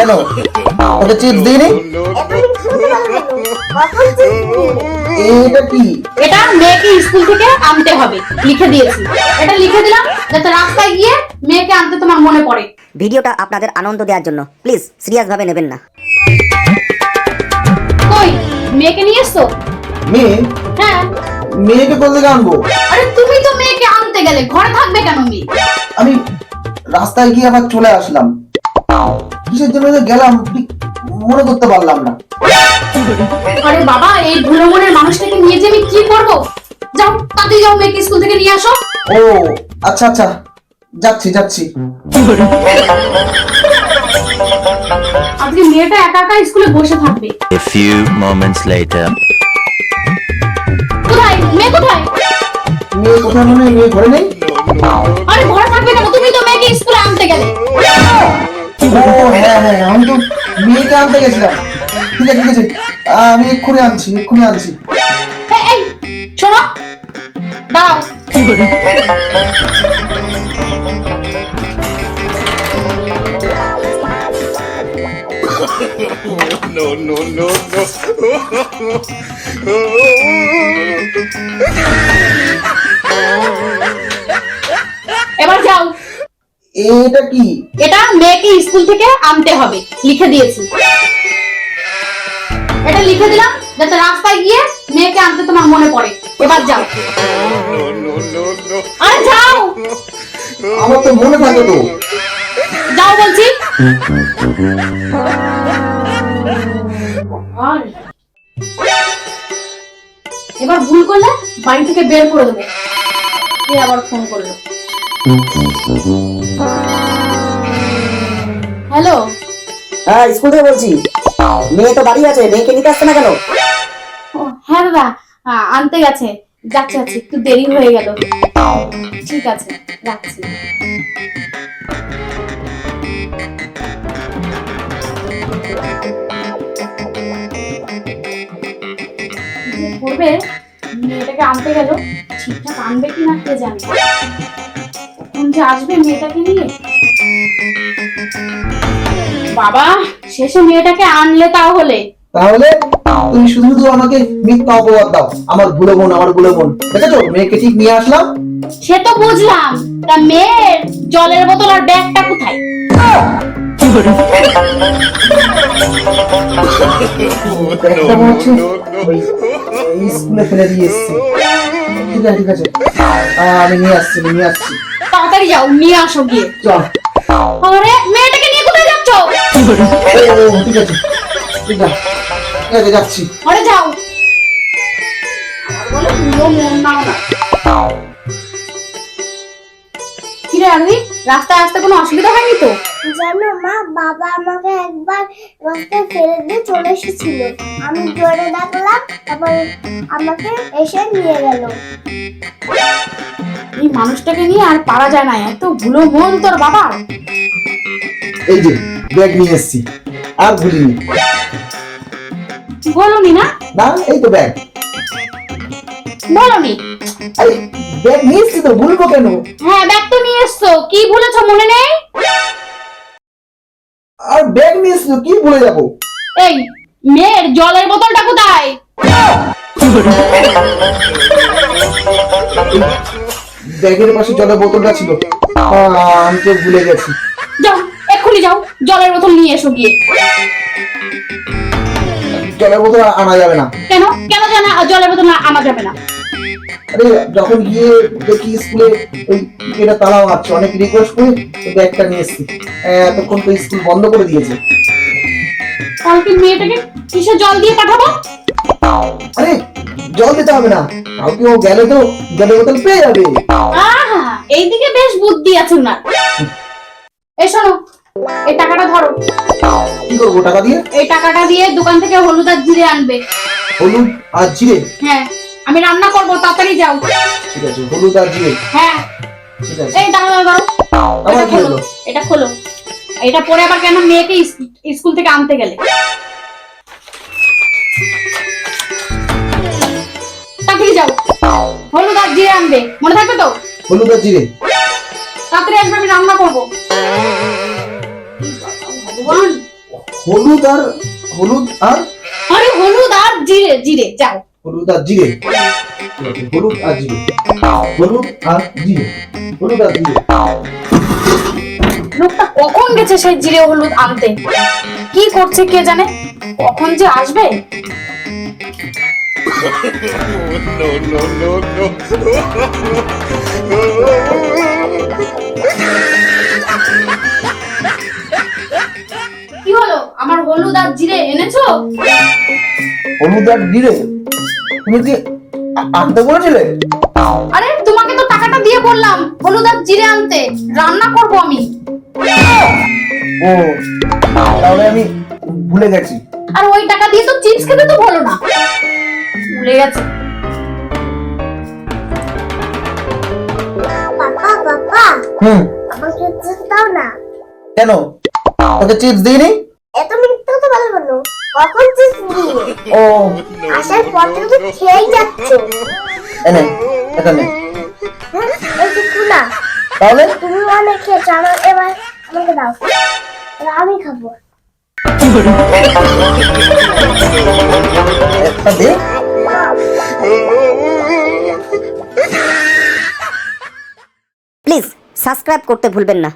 কেন? ওকে চিপস দিইনি? এটা কি? এটা মেয়েকে স্কুল থেকে আনতে হবে লিখে দিয়েছি। এটা লিখে দিলাম যাতে রাস্তায় গিয়ে মেয়েকে আনতে তোমার মনে পড়ে। ভিডিওটা আপনাদের আনন্দ দেওয়ার জন্য। প্লিজ সিরিয়াসভাবে নেবেন না। কই? মেয়েকে নিয়ে এসছো? মেয়ে হ্যাঁ। মেয়েকে থেকে আনব? আরে তুমি তো মেয়েকে আনতে গেলে ঘরে থাকবে কেন মেয়ে? আমি রাস্তায় গিয়ে আবার চলে আসলাম। কিসের জন্য গেলাম? ঠিক মনে করতে পারলাম না। আরে বাবা এই ভুলো মনের মানুষটাকে নিয়ে যে আমি কি করব? যাও তাতে যাও মেয়েকে স্কুল থেকে নিয়ে আসো। ও আচ্ছা আচ্ছা। যাচ্ছি যাচ্ছি। আজকে মেয়েটা একা একা স্কুলে বসে থাকবে। A few moments later. কোথায়? মেয়ে কোথায়? মেয়ে কোথায় মনে? হয় মেয়ে ঘরে নেই? আরে ঘরে থাকবে কেন? তুমি তো মেয়েকে স্কুলে আনতে গেলে। হ্যাঁ হ্যাঁ আমি তো মেয়েকে আনতে গেছিলাম ঠিক আছে ঠিক আছে আমি এক্ষুনি আনছি এক্ষুনি আনছি শোনো দাঁড়াও no, no, no, no. এটা কি? এটা মেয়েকে স্কুল থেকে আনতে হবে লিখে দিয়েছি। এটা লিখে দিলাম যাতে রাস্তায় গিয়ে মেয়েকে আনতে তোমার মনে পড়ে। এবার যাও. আরে যাও! আমার তো মনে থাকে তো। যাও বলছি। এবার ভুল করলে বাড়ি থেকে বের করে দেবে। আবার ফোন করল? হ্যালো? হ্যাঁ স্কুল থেকে বলছি। মেয়ে তো বাড়ি আছে মেয়েকে নিতে আসছে না কেন? হ্যাঁ দাদা আনতে গেছে। যাচ্ছে যাচ্ছে একটু দেরি হয়ে গেল। ঠিক আছে রাখছি। করবে মেয়েটাকে আনতে গেল ঠিকঠাক আনবে কি না কে জানে। যে আসবে মেয়েটাকে নিয়ে? বাবা শেষে মেয়েটাকে আনলে তাহলে? তাহলে তুমি শুধু শুধু আমাকে মিথ্যা অপবাদ দাও আমার ভুলে বোন আমার ভুলে বোন। দেখেছ? মেয়েকে ঠিক নিয়ে আসলাম। সে তো বুঝলাম তা মেয়ের জলের বোতল আর ব্যাগটা কোথায়? ব্যাগটা মনে হচ্ছে ওই স্কুলে ফেলে দিয়ে এসছি ঠিক আছে ঠিক আছে আমি নিয়ে আসছি নিয়ে আসছি। তাড়াতাড়ি যাও নিয়ে আসো গিয়ে। চল আরে ঠিক আছে ঠিক আছে যাচ্ছি আরে যাও আমার বলে পুরো মন নাও না কিরে আরবি রাস্তায় আসতে কোনো অসুবিধা হয়নি তো? জানো মা বাবা আমাকে একবার রাস্তায় ফেলে দিয়ে চলে এসেছিল। আমি জোরে ডাকলাম তারপর আমাকে এসে নিয়ে গেল। এই মানুষটাকে নিয়ে আর পারা যায় না এত ভুলো মন তোর বাবা এই যে ব্যাগ নিয়ে এসছি। আর ভুলিনি। বলনি না? না এই তো ব্যাগ। বলনি? আরে ব্যাগ নিয়ে এসছি তো ভুলবো কেন? হ্যাঁ ব্যাগ তো নিয়ে এসছো। কি ভুলেছো মনে নেই? আর ব্যাগ নিয়ে এসছি কি ভুলে যাব? এই মেয়ের জলের বোতলটা কোথায়? ব্যাগের পাশে জলের বোতলটা ছিল আমি তো ভুলে গেছি। জলের বোতল নিয়ে এসো গিয়ে। জলের বোতল আনা যাবে না। কেন? কেন জানা? জলের বোতল না আনা যাবে না। আরে যখন গিয়ে দেখি স্কুলে ওই এটা তালা মারছে অনেক রিকোয়েস্ট করে তো ব্যাগটা নিয়ে এসছি। এতক্ষণ তো স্কুল বন্ধ করে দিয়েছে। কালকে মেয়েটাকে কিসে জল দিয়ে পাঠাবো? আরে জল দিতে হবে না। কাউকে ও গেলে তো জলের বোতল পেয়ে যাবে। আহা এইদিকে বেশ বুদ্ধি আছে না এই শোনো এই টাকাটা ধরো। কি করব টাকা দিয়ে? এই টাকাটা দিয়ে দোকান থেকে হলুদ আর জিরে আনবে। হলুদ আর জিরে? হ্যাঁ আমি রান্না করব তাড়াতাড়ি যাও। ঠিক আছে হলুদ আর জিরে। হ্যাঁ। ঠিক আছে। এই দাঁড়াও দাঁড়াও আবার এটা কি হলো? এটা খোলো। এটা পরে আবার কেন মেয়েকে স্কুল থেকে আনতে গেলে? তাড়াতাড়ি যাও। হলুদ আর জিরে আনবে। মনে থাকবে তো? হলুদ আর জিরে। তাড়াতাড়ি আসবে আমি রান্না করব। ভগবান হলুদ আর হলুদ আর আরে হলুদ আর জিরে জিরে যাও হলুদ আর জিরে হলুদ আর জিরে হলুদ আর জিরে হলুদ আর জিরে লোকটা কখন গেছে সেই জিরে হলুদ আনতে কি করছে কে জানে কখন যে আসবে no, no, no, no. হলুদ আর জিরে? তুমি কি আনতে বলেছিলে? আরে তোমাকে তো টাকাটা দিয়ে বললাম হলুদ আর জিরে আনতে। রান্না করব আমি। ও তাহলে আমি ভুলে গেছি। আর ওই টাকা দিয়ে তো চিপস খেতে তো ভালো না। ভুলে গেছে। পাপা পাপা হুম। আমাকে চিপস দাও না। কেন? তোকে চিপস দিইনি? কখন চিপস দিয়ে ও। আসার পর থেকে তো খেয়েই যাচ্ছ। এনে এটা হ্যাঁ এই যে কুলা তাহলে তুমি অনেক খেয়েছো আমার এবার আমাকে দাও। আমি খাব। একটা দে। প্লিজ সাবস্ক্রাইব করতে ভুলবেন না।